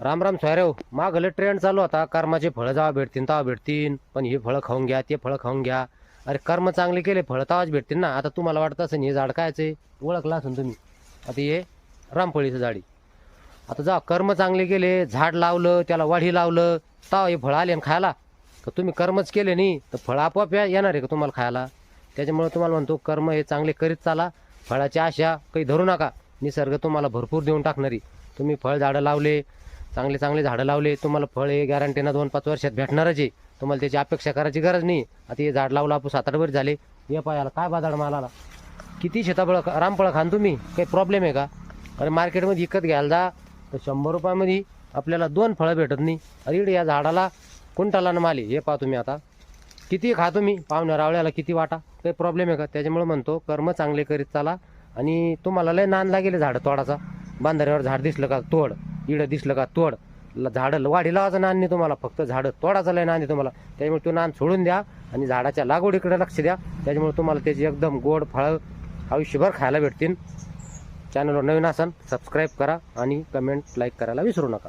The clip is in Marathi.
राम राम सोयरेव मागले ट्रेंड चालू होता. कर्माचे फळं जेव्हा भेटतील तेव्हा भेटतील पण हे फळं खाऊन घ्या ते फळं खाऊन घ्या. अरे कर्म चांगले केले फळं तेव्हाच भेटतील ना. आता तुम्हाला वाटत असेल हे झाड कायचे ओळखलं असेल तुम्ही. आता हे रामफळीचं झाडी आता जेव्हा कर्म चांगले केले झाड लावलं त्याला वाढी लावलं तेव्हा हे फळं आले ना खायला. तर तुम्ही कर्मच केले नाही तर फळं आपोआप येणार आहे का तुम्हाला खायला? त्याच्यामुळे तुम्हाला म्हणतो कर्म हे चांगले करीत चाला. फळाची आशा काही धरू नका. निसर्ग तुम्हाला भरपूर देऊन टाकणारी. तुम्ही फळ झाडं लावले चांगले चांगले झाडं लावले तुम्हाला फळ हे गॅरंटीनं दोन पाच वर्षात भेटणारच आहे. तुम्हाला त्याची अपेक्षा करायची गरज नाही. आता हे झाड लावलं आपण सात आठ वर्ष झाले. हे पायाला काय बाजार मालाला? किती शेताफळं रामफळं खान तुम्ही? काही प्रॉब्लेम आहे का? अरे मार्केटमध्ये विकत घ्यायला जा. तर शंभर रुपयामध्ये आपल्याला दोन फळं भेटत नाही. अरे इकडे या झाडाला कुंटाला माली हे पहा तुम्ही आता. किती खा तुम्ही? पाहुण्या रावळ्याला किती वाटा? काही प्रॉब्लेम आहे का? त्याच्यामुळे म्हणतो कर्म चांगले करीत चाला. आणि तुम्हाला लय नान लागेल झाडं तोडाचा बांधाऱ्यावर झाड दिसलं का? तोड. इडं दिसलं का तोड. ल- झाडं वाढी लावायचं नान नाही तुम्हाला. फक्त झाडं तोडाचं लय नान तुम्हाला. त्यामुळे तो नान सोडून द्या आणि झाडाच्या लागवडीकडे लक्ष द्या. त्याच्यामुळे तुम्हाला त्याची एकदम गोड फळं आयुष्यभर खायला भेटतील. चॅनलवर नवीन असाल सबस्क्राईब करा आणि कमेंट लाईक करायला विसरू नका.